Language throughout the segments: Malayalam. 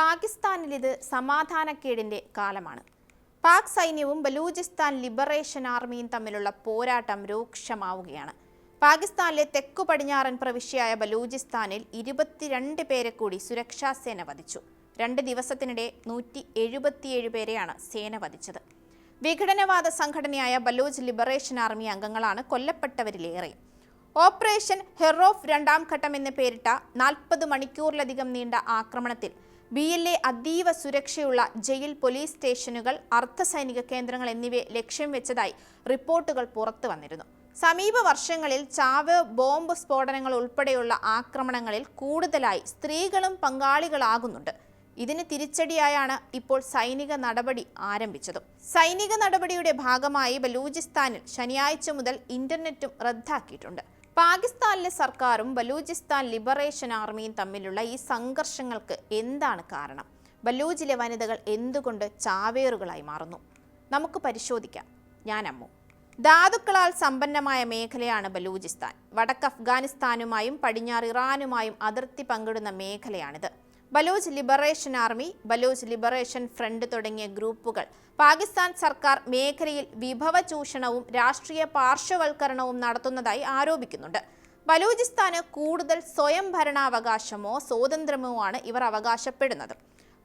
പാകിസ്ഥാനിൽ ഇത് സമാധാനക്കേടിന്റെ കാലമാണ്. പാക് സൈന്യവും ബലൂചിസ്ഥാൻ ലിബറേഷൻ ആർമിയും തമ്മിലുള്ള പോരാട്ടം രൂക്ഷമാവുകയാണ്. പാകിസ്ഥാനിലെ തെക്കു പടിഞ്ഞാറൻ പ്രവിശ്യയായ ബലൂചിസ്ഥാനിൽ ഇരുപത്തിരണ്ട് പേരെ കൂടി സുരക്ഷാ സേന വധിച്ചു. രണ്ട് ദിവസത്തിനിടെ നൂറ്റി എഴുപത്തിയേഴ് പേരെയാണ് സേന വധിച്ചത്. വിഘടനവാദ സംഘടനയായ ബലൂജ് ലിബറേഷൻ ആർമി അംഗങ്ങളാണ് കൊല്ലപ്പെട്ടവരിലേറെ. ഓപ്പറേഷൻ ഹെറോഫ് രണ്ടാം ഘട്ടം എന്ന് പേരിട്ട നാൽപ്പത് മണിക്കൂറിലധികം നീണ്ട ആക്രമണത്തിൽ ബി എൽ എ അതീവ സുരക്ഷയുള്ള ജയിൽ പോലീസ് സ്റ്റേഷനുകൾ അർദ്ധസൈനിക കേന്ദ്രങ്ങൾ എന്നിവയെ ലക്ഷ്യം വെച്ചതായി റിപ്പോർട്ടുകൾ പുറത്തു വന്നിരുന്നു. സമീപ വർഷങ്ങളിൽ ചാവ് ബോംബ് സ്ഫോടനങ്ങൾ ഉൾപ്പെടെയുള്ള ആക്രമണങ്ങളിൽ കൂടുതലായി സ്ത്രീകളും പങ്കാളികളാകുന്നുണ്ട്. ഇതിന് തിരിച്ചടിയായാണ് ഇപ്പോൾ സൈനിക നടപടി ആരംഭിച്ചതും. സൈനിക നടപടിയുടെ ഭാഗമായി ബലൂചിസ്ഥാനിൽ ശനിയാഴ്ച മുതൽ ഇന്റർനെറ്റും റദ്ദാക്കിയിട്ടുണ്ട്. പാകിസ്ഥാനിലെ സർക്കാരും ബലൂചിസ്ഥാൻ ലിബറേഷൻ ആർമിയും തമ്മിലുള്ള ഈ സംഘർഷങ്ങൾക്ക് എന്താണ് കാരണം? ബലൂജിലെ വനിതകൾ എന്തുകൊണ്ട് ചാവേറുകളായി മാറുന്നു? നമുക്ക് പരിശോധിക്കാം. ഞാൻ അമ്മു ധാതുക്കളാൽ സമ്പന്നമായ മേഖലയാണ് ബലൂചിസ്ഥാൻ. വടക്ക് അഫ്ഗാനിസ്ഥാനുമായും പടിഞ്ഞാറ് ഇറാനുമായും അതിർത്തി പങ്കിടുന്ന മേഖലയാണിത്. Baloch liberation army Baloch liberation front തുടങ്ങിയ ഗ്രൂപ്പുകൾ. പാകിസ്ഥാൻ സർക്കാർ മേഖലയിൽ വിഭവ ചൂഷണവും രാഷ്ട്രീയ പാർശ്വവൽക്കരണവും നടത്തുന്നതായി ആരോപിക്കുന്നുണ്ട്. ബലൂചിസ്ഥാന് കൂടുതൽ സ്വയം ഭരണാവകാശമോ സ്വാതന്ത്ര്യമോ ആണ് ഇവർ അവകാശപ്പെടുന്നത്.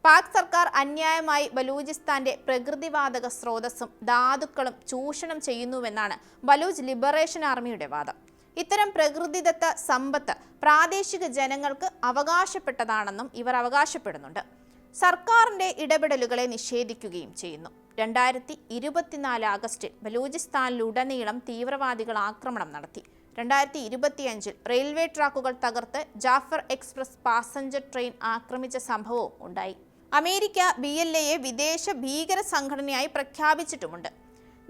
പാക് സർക്കാർ അന്യായമായി ബലൂചിസ്ഥാന്റെ പ്രകൃതിവാതക സ്രോതസ്സും ധാതുക്കളും ചൂഷണം ചെയ്യുന്നുവെന്നാണ് ബലൂച്ച് ലിബറേഷൻ ആർമിയുടെ വാദം. ഇത്തരം പ്രകൃതിദത്ത സമ്പത്ത് പ്രാദേശിക ജനങ്ങൾക്ക് അവകാശപ്പെട്ടതാണെന്നും ഇവർ അവകാശപ്പെടുന്നുണ്ട്. സർക്കാരിന്റെ ഇടപെടലുകളെ നിഷേധിക്കുകയും ചെയ്യുന്നു. രണ്ടായിരത്തി ഇരുപത്തിനാല് ആഗസ്റ്റിൽ ബലൂചിസ്ഥാനിലുടനീളം തീവ്രവാദികൾ ആക്രമണം നടത്തി. രണ്ടായിരത്തി ഇരുപത്തിയഞ്ചിൽ റെയിൽവേ ട്രാക്കുകൾ തകർത്ത് ജാഫർ എക്സ്പ്രസ് പാസഞ്ചർ ട്രെയിൻ ആക്രമിച്ച സംഭവവും ഉണ്ടായി. അമേരിക്ക ബി എൽ എയെ വിദേശ ഭീകര സംഘടനയായി പ്രഖ്യാപിച്ചിട്ടുമുണ്ട്.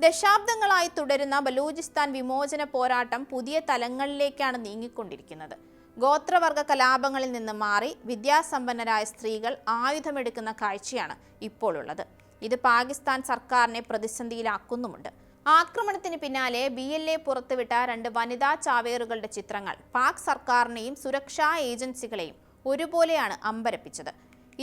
ദശാബ്ദങ്ങളായി തുടരുന്ന ബലൂചിസ്ഥാൻ വിമോചന പോരാട്ടം പുതിയ തലങ്ങളിലേക്കാണ് നീങ്ങിക്കൊണ്ടിരിക്കുന്നത്. ഗോത്രവർഗ കലാപങ്ങളിൽ നിന്ന് മാറി വിദ്യാസമ്പന്നരായ സ്ത്രീകൾ ആയുധമെടുക്കുന്ന കാഴ്ചയാണ് ഇപ്പോൾ ഉള്ളത് ഇത് പാകിസ്ഥാൻ സർക്കാരിനെ പ്രതിസന്ധിയിലാക്കുന്നുമുണ്ട്. ആക്രമണത്തിന് പിന്നാലെ ബി എൽ എ പുറത്തുവിട്ട രണ്ട് വനിതാ ചാവേറുകളുടെ ചിത്രങ്ങൾ പാക് സർക്കാരിനെയും സുരക്ഷാ ഏജൻസികളെയും ഒരുപോലെയാണ് അമ്പരപ്പിച്ചത്.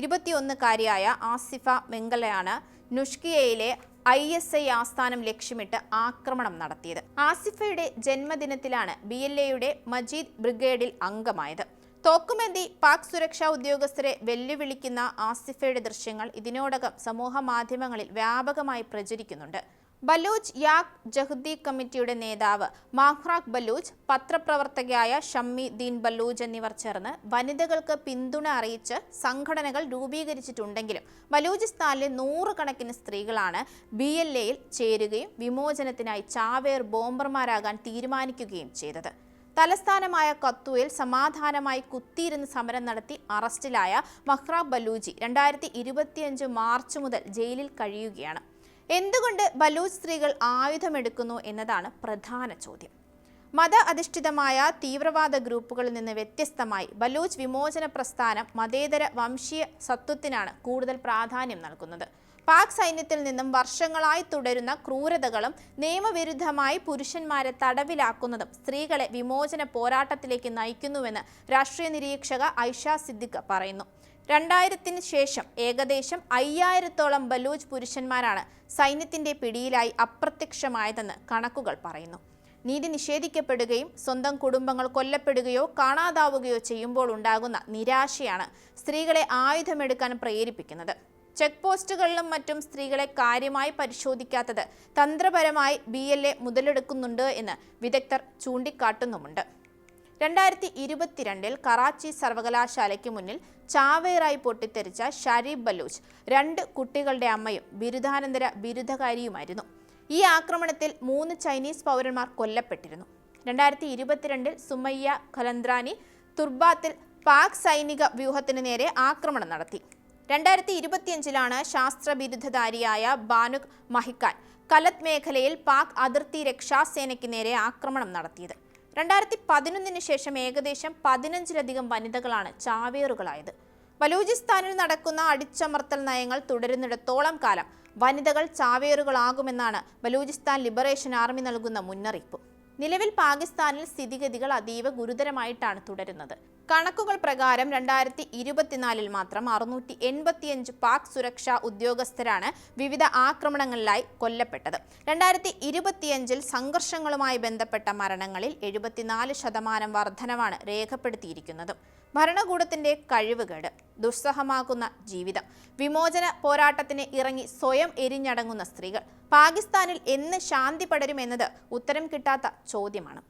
ഇരുപത്തിയൊന്നുകാരിയായ ആസിഫ മെങ്കലയാണ് നുഷ്കിയയിലെ ഐ എസ് ഐ ആസ്ഥാനം ലക്ഷ്യമിട്ട് ആക്രമണം നടത്തിയത്. ആസിഫയുടെ ജന്മദിനത്തിലാണ് ബി എൽ എയുടെ മജീദ് ബ്രിഗേഡിൽ അംഗമായത്. തോക്കുമെന്തി പാക് സുരക്ഷാ ഉദ്യോഗസ്ഥരെ വെല്ലുവിളിക്കുന്ന ആസിഫയുടെ ദൃശ്യങ്ങൾ ഇതിനോടകം സമൂഹ മാധ്യമങ്ങളിൽ വ്യാപകമായി പ്രചരിക്കുന്നുണ്ട്. ബലൂച്ച് യാക് ജഹ്ദി കമ്മിറ്റിയുടെ നേതാവ് മാഹ്റാഖ് ബലൂച്ച് പത്രപ്രവർത്തകയായ ഷമ്മി ദീൻ ബലൂച്ച് എന്നിവർ ചേർന്ന് വനിതകൾക്ക് പിന്തുണ അറിയിച്ച് സംഘടനകൾ രൂപീകരിച്ചിട്ടുണ്ടെങ്കിലും ബലൂചിസ്ഥാനിലെ നൂറുകണക്കിന് സ്ത്രീകളാണ് ബി എൽ എയിൽ ചേരുകയും വിമോചനത്തിനായി ചാവേർ ബോംബർമാരാകാൻ തീരുമാനിക്കുകയും ചെയ്തത്. തലസ്ഥാനമായ കത്തുവിൽ സമാധാനമായി കുത്തിയിരുന്ന് സമരം നടത്തി അറസ്റ്റിലായ മഹ്റാബ് ബലൂജി രണ്ടായിരത്തി ഇരുപത്തിയഞ്ച് മാർച്ച് മുതൽ ജയിലിൽ കഴിയുകയാണ്. എന്തുകൊണ്ട് ബലൂച്ച് സ്ത്രീകൾ ആയുധമെടുക്കുന്നു എന്നതാണ് പ്രധാന ചോദ്യം. മത അധിഷ്ഠിതമായ തീവ്രവാദ ഗ്രൂപ്പുകളിൽ നിന്ന് വ്യത്യസ്തമായി ബലൂച്ച് വിമോചന പ്രസ്ഥാനം മതേതര വംശീയ സത്വത്തിനാണ് കൂടുതൽ പ്രാധാന്യം നൽകുന്നത്. പാക് സൈന്യത്തിൽ നിന്നും വർഷങ്ങളായി തുടരുന്ന ക്രൂരതകളും നിയമവിരുദ്ധമായി പുരുഷന്മാരെ തടവിലാക്കുന്നതും സ്ത്രീകളെ വിമോചന പോരാട്ടത്തിലേക്ക് നയിക്കുന്നുവെന്ന് രാഷ്ട്രീയ നിരീക്ഷക ഐഷ സിദ്ദിഖ് പറയുന്നു. രണ്ടായിരത്തിന് ശേഷം ഏകദേശം അയ്യായിരത്തോളം ബലൂച്ച് പുരുഷന്മാരാണ് സൈന്യത്തിന്റെ പിടിയിലായി അപ്രത്യക്ഷമായതെന്ന് കണക്കുകൾ പറയുന്നു. നീതി നിഷേധിക്കപ്പെടുകയും സ്വന്തം കുടുംബങ്ങൾ കൊല്ലപ്പെടുകയോ കാണാതാവുകയോ ചെയ്യുമ്പോൾ ഉണ്ടാകുന്ന നിരാശയാണ് സ്ത്രീകളെ ആയുധമെടുക്കാൻ പ്രേരിപ്പിക്കുന്നത്. ചെക്ക് പോസ്റ്റുകളിലും മറ്റും സ്ത്രീകളെ കാര്യമായി പരിശോധിക്കാത്തത് തന്ത്രപരമായി ബി എൽ എ മുതലെടുക്കുന്നുണ്ട് എന്ന് വിദഗ്ധർ ചൂണ്ടിക്കാട്ടുന്നുമുണ്ട്. രണ്ടായിരത്തി ഇരുപത്തിരണ്ടിൽ കറാച്ചി സർവകലാശാലയ്ക്ക് മുന്നിൽ ചാവേറായി പൊട്ടിത്തെറിച്ച ഷരീഫ് ബലൂച്ച് രണ്ട് കുട്ടികളുടെ അമ്മയും ബിരുദാനന്തര ബിരുദകാരിയുമായിരുന്നു. ഈ ആക്രമണത്തിൽ മൂന്ന് ചൈനീസ് പൗരന്മാർ കൊല്ലപ്പെട്ടിരുന്നു. രണ്ടായിരത്തി ഇരുപത്തിരണ്ടിൽ സുമയ്യ ഖലന്ദ്രാനി തുർബാത്തിൽ പാക് സൈനിക വ്യൂഹത്തിന് നേരെ ആക്രമണം നടത്തി. രണ്ടായിരത്തി ഇരുപത്തിയഞ്ചിലാണ് ശാസ്ത്ര ബിരുദധാരിയായ ബാനുക് മഹിക്കാൻ കലത് മേഖലയിൽ പാക് അതിർത്തി രക്ഷാസേനയ്ക്ക് നേരെ ആക്രമണം നടത്തിയത്. രണ്ടായിരത്തി പതിനൊന്നിന് ശേഷം ഏകദേശം പതിനഞ്ചിലധികം വനിതകളാണ് ചാവേറുകളായത്. ബലൂചിസ്ഥാനിൽ നടക്കുന്ന അടിച്ചമർത്തൽ നയങ്ങൾ തുടരുന്നിടത്തോളം കാലം വനിതകൾ ചാവേറുകളാകുമെന്നാണ് ബലൂചിസ്ഥാൻ ലിബറേഷൻ ആർമി നൽകുന്ന മുന്നറിയിപ്പ്. നിലവിൽ പാകിസ്ഥാനിൽ സ്ഥിതിഗതികൾ അതീവ ഗുരുതരമായിട്ടാണ് തുടരുന്നത്. കണക്കുകൾ പ്രകാരം രണ്ടായിരത്തി ഇരുപത്തിനാലിൽ മാത്രം അറുന്നൂറ്റി എൺപത്തിയഞ്ച് പാക് സുരക്ഷാ ഉദ്യോഗസ്ഥരാണ് വിവിധ ആക്രമണങ്ങളിലായി കൊല്ലപ്പെട്ടത്. രണ്ടായിരത്തി ഇരുപത്തിയഞ്ചിൽ സംഘർഷങ്ങളുമായി ബന്ധപ്പെട്ട മരണങ്ങളിൽ എഴുപത്തിനാല് ശതമാനം വർധനവാണ് രേഖപ്പെടുത്തിയിരിക്കുന്നത്. ഭരണകൂടത്തിന്റെ കഴിവുകേട് ദുസ്സഹമാക്കുന്ന ജീവിതം വിമോചന പോരാട്ടത്തിന് ഇറങ്ങി സ്വയം എരിഞ്ഞടങ്ങുന്ന സ്ത്രീകൾ പാകിസ്ഥാനിൽ എന്ന് ശാന്തി പടരുമെന്നത് ഉത്തരം കിട്ടാത്ത ചോദ്യമാണ്.